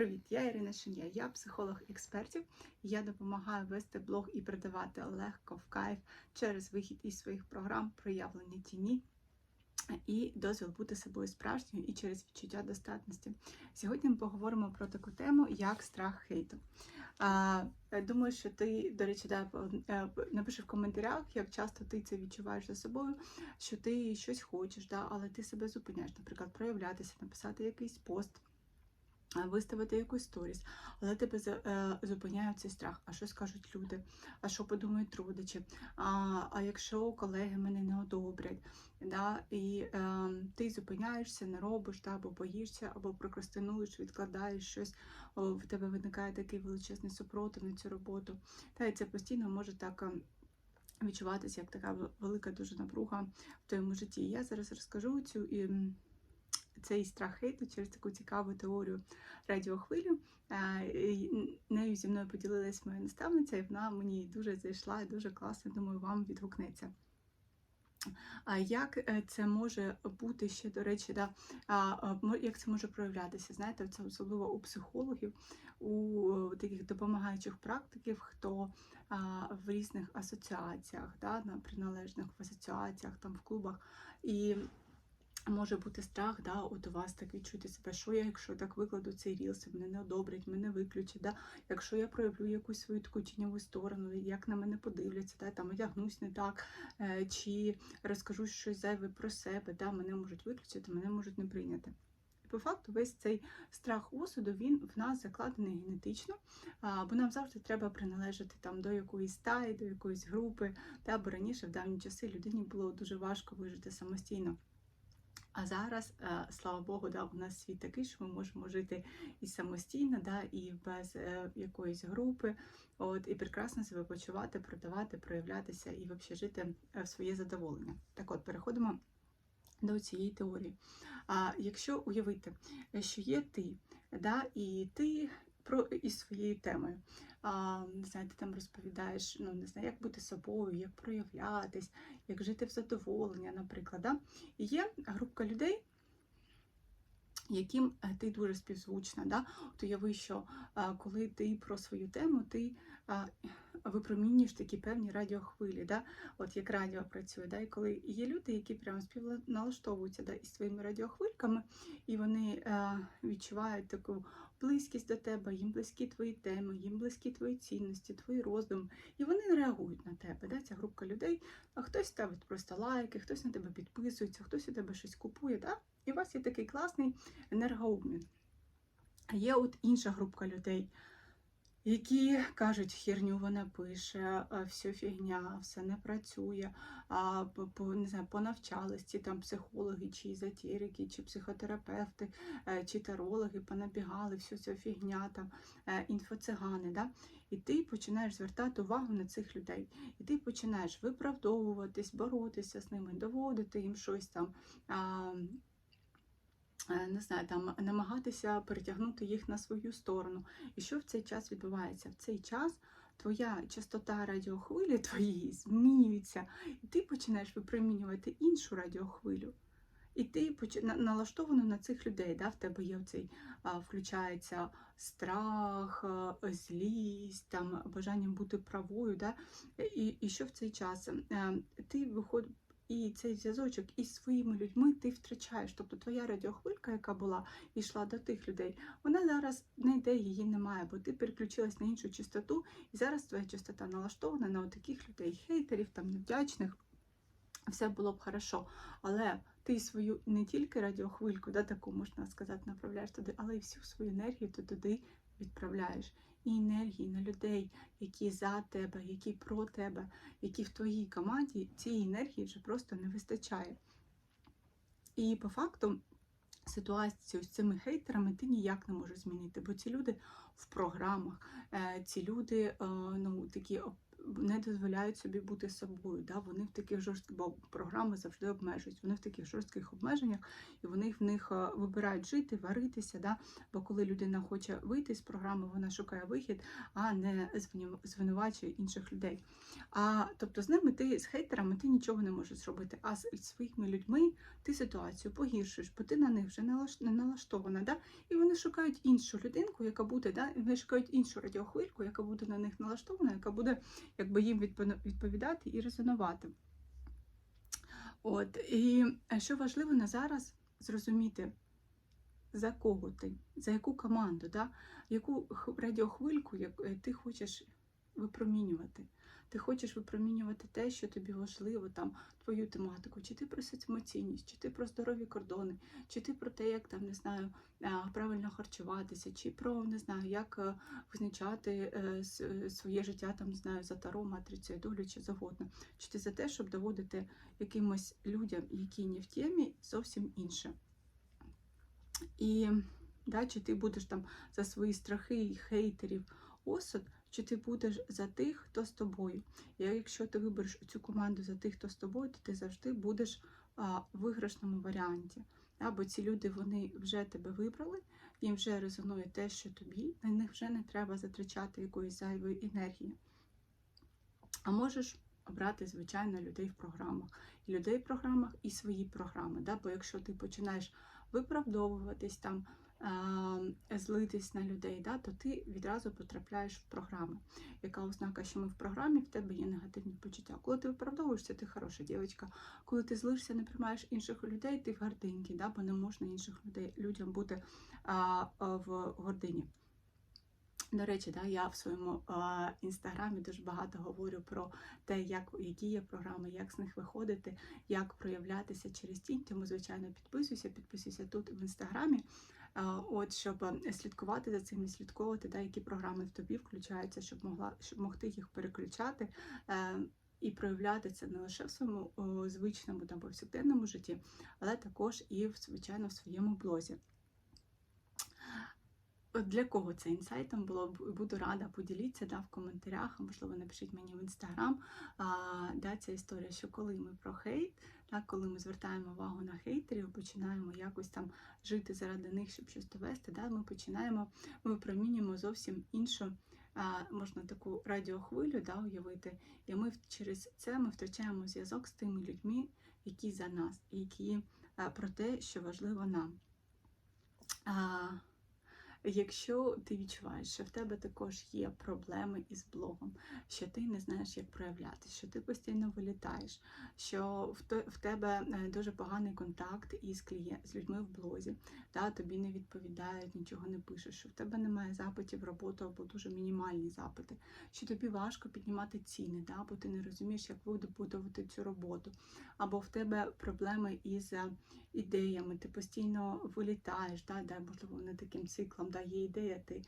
Привіт, я Ірина Шиня, я психолог експертів. Я допомагаю вести блог і продавати легко в кайф через вихід із своїх програм, проявлення тіні і дозвіл бути собою справжньою і через відчуття достатності. Сьогодні ми поговоримо про таку тему, як страх хейту. Думаю, що ти, до речі, да, е, напиши в коментарях, як часто ти це відчуваєш за собою, що ти щось хочеш, да, але ти себе зупиняєш, наприклад, проявлятися, написати якийсь пост виставити якусь сторіс, але тебе е, зупиняє цей страх. А що скажуть люди? А що подумають родичі? А а якщо колеги мене не одобрять, да? і е, ти зупиняєшся, не робиш, да? або боїшся, або прокрастинуєш, відкладаєш щось, о, в тебе виникає такий величезний супротив на цю роботу. Та і це постійно може так. Ем, відчуватися як така велика дуже напруга в твоєму житті. Я зараз розкажу цю цей страх хейту через таку цікаву теорію радіохвилю. Нею зі мною поділилась моя наставниця, і вона мені дуже зайшла і дуже класно, думаю, вам відгукнеться. А як е, це може бути ще, до речі, да, як це може проявлятися? Знаєте, це особливо у психологів, у таких допомагаючих практиків, хто в різних асоціаціях, да, на приналежних в асоціаціях, там в клубах. І Може бути страх, да, от у вас так відчути себе, що я, якщо так викладу цей рілс, мене не одобрять, мене виключать, да? якщо я проявлю якусь свою таку тіньову сторону, як на мене подивляться, да? там одягнусь не так, е, чи розкажу щось зайве про себе, да? мене можуть виключити, мене можуть не прийняти. По факту, весь цей страх осуду він в нас закладений генетично, бо нам завжди треба приналежати там до якоїсь стаї, до якоїсь групи, да? бо раніше в давні часи людині було дуже важко вижити самостійно. А зараз, е, слава Богу, да, у нас світ такий, що ми можемо жити і самостійно, да, і без е, якоїсь групи, от, і прекрасно себе почувати, продавати, проявлятися і взагалі жити е, в своє задоволення. Так от, переходимо до цієї теорії. А якщо уявити, що є ти, да, і ти про із своєю темою. А, Не там розповідаєш, ну не знаю, як бути собою, як проявлятись, як жити в задоволення, наприклад. Да? І є групка людей, яким е, ти дуже співзвучна. Да? От уяви, що коли ти про свою тему, ти випромінюєш такі певні радіохвилі, да? от як радіо працює. Да? І коли є люди, які прямо співналаштовуються да, із своїми радіохвильками, і вони відчувають таку близькість до тебе, їм близькі твої теми, їм близькі твої цінності, твої роздуми. І вони реагують на тебе. Да? Ця група людей, а хтось ставить просто лайки, хтось на тебе підписується, хтось у тебе щось купує. Да? І у вас є такий класний енергообмін. А є от інша група людей які кажуть, херню вона пише, все фігня, все не працює, а по не знаю, понавчались ці там психологи, чи езотерики, чи психотерапевти, е, чи тарологи понабігали, все це фігня, там е, інфоцигани. Да? І ти починаєш звертати увагу на цих людей. І ти починаєш виправдовуватись, боротися з ними, доводити їм щось там. Е, не знаю, там намагатися перетягнути їх на свою сторону. І що в цей час відбувається? В цей час твоя частота радіохвилі твоєї змінюється, і ти починаєш випромінювати іншу радіохвилю. І ти налаштовано на цих людей. Да? В тебе є цей включається страх, злість, там бажання бути правою. Да? І і що в цей час? Е, ти виходиш і цей зв'язочок із своїми людьми ти втрачаєш. Тобто твоя радіохвилька, яка була йшла до тих людей, вона зараз не йде, її немає, бо ти переключилась на іншу частоту, і зараз твоя частота налаштована на таких людей, хейтерів, там невдячних. Все було б хорошо. Але ти свою не тільки радіохвильку, да, таку можна сказати, направляєш туди, але й всю свою енергію ти туди відправляєш і енергії на людей, які за тебе, які про тебе, які в твоїй команді цієї енергії вже просто не вистачає. І по факту ситуацію з цими хейтерами ти ніяк не можеш змінити, бо ці люди в програмах, е, ці люди е, ну, такі не дозволяють собі бути собою. Да? Вони в таких жорстких, бо програми завжди обмежують. Вони в таких жорстких обмеженнях, і вони в них е, вибирають жити, варитися. Да? Бо коли людина хоче вийти з програми, вона шукає вихід, а не звинувачує інших людей. А тобто з ними ти з хейтерами ти нічого не можеш зробити. А з своїми людьми ти ситуацію погіршуєш, бо ти на них вже не налаштована. Да? І вони шукають іншу людинку, яка буде, да? вони шукають іншу радіохвильку, яка буде на них налаштована, яка буде якби їм відповідати і резонувати. От, і е, що важливо на зараз зрозуміти, за кого ти, за яку команду, да? яку радіохвильку е, ти хочеш випромінювати. Ти хочеш випромінювати те, що тобі важливо, там твою тематику, чи ти про соціемоційність, чи ти про здорові кордони, чи ти про те, як там не знаю, правильно харчуватися, чи про не знаю, як е, визначати е, своє життя, там не знаю, за таро, матрицею, долю чи завгодно. Чи ти за те, щоб доводити якимось людям, які не в темі, зовсім інше. І да, чи ти будеш там за свої страхи і хейтерів осуд, чи ти будеш за тих, хто з тобою. І якщо ти вибереш цю команду за тих, хто з тобою, то ти завжди будеш в виграшному варіанті. Да, бо ці люди вони вже тебе вибрали, їм вже резонує те, що тобі, на них вже не треба затрачати якоїсь зайвої енергії. А можеш обрати, звичайно, людей в програмах. І людей в програмах, і свої програми. Да? Бо якщо ти починаєш виправдовуватись там, злитись на людей, да, то ти відразу потрапляєш в програми. Яка ознака, що ми в програмі, в тебе є негативні почуття. Коли ти виправдовуєшся, ти хороша дівчинка. Коли ти злишся, не приймаєш інших людей, ти в гординці, да, бо не можна інших людей людям бути а, а, в гордині. До речі, да, я в своєму а, інстаграмі дуже багато говорю про те, як, які є програми, як з них виходити, як проявлятися через тінь. Тому, звичайно, підписуйся, підписуйся тут в інстаграмі. От щоб е, слідкувати за цим і слідкувати, да, які програми в тобі включаються, щоб могла щоб могти їх переключати е, і проявляти це не лише в своєму о, звичному там повсякденному житті, але також і звичайно в своєму блозі. Для кого це інсайтом було б буду рада поділіться да, в коментарях, можливо напишіть мені в інстаграм. Да, ця історія, що коли ми про хейт, да, коли ми звертаємо увагу на хейтерів, починаємо якось там жити заради них, щоб щось довести, да, ми починаємо, ми випромінюємо зовсім іншу. Можна таку радіохвилю да, уявити, і ми через це ми втрачаємо зв'язок з тими людьми, які за нас, і які про те, що важливо нам. Якщо ти відчуваєш, що в тебе також є проблеми із блогом, що ти не знаєш, як проявлятися, що ти постійно вилітаєш, що в тебе е, дуже поганий контакт із клієнт, з людьми в блозі, да, тобі не відповідають, нічого не пишеш, що в тебе немає запитів в роботу або дуже мінімальні запити, що тобі важко піднімати ціни, да, бо ти не розумієш, як вибудувати цю роботу, або в тебе проблеми із е, ідеями, ти постійно вилітаєш, да, да, можливо, не таким циклом, да, є ідея, ти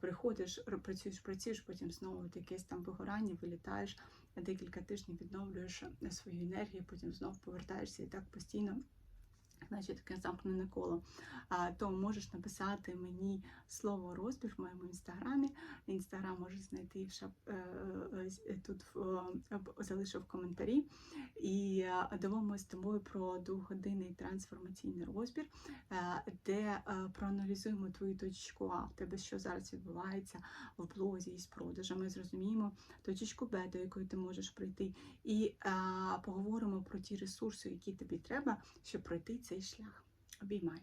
приходиш, працюєш, працюєш, потім знову якесь там вигорання, вилітаєш, декілька тижнів відновлюєш е, свою енергію, потім знову повертаєшся і так постійно. Значить, таке замкнене коло. То можеш написати мені слово розбір в моєму інстаграмі. Інстаграм можеш знайти в шап... е, е, е, тут в, е, в коментарі. І домовимося з тобою про двогодинний трансформаційний розбір, де проаналізуємо твою точку А, в тебе що зараз відбувається в блозі із продажами, зрозуміємо точечку Б, до якої ти можеш прийти, і поговоримо про ті ресурси, які тобі треба, щоб пройти цей шлях. Обіймаю.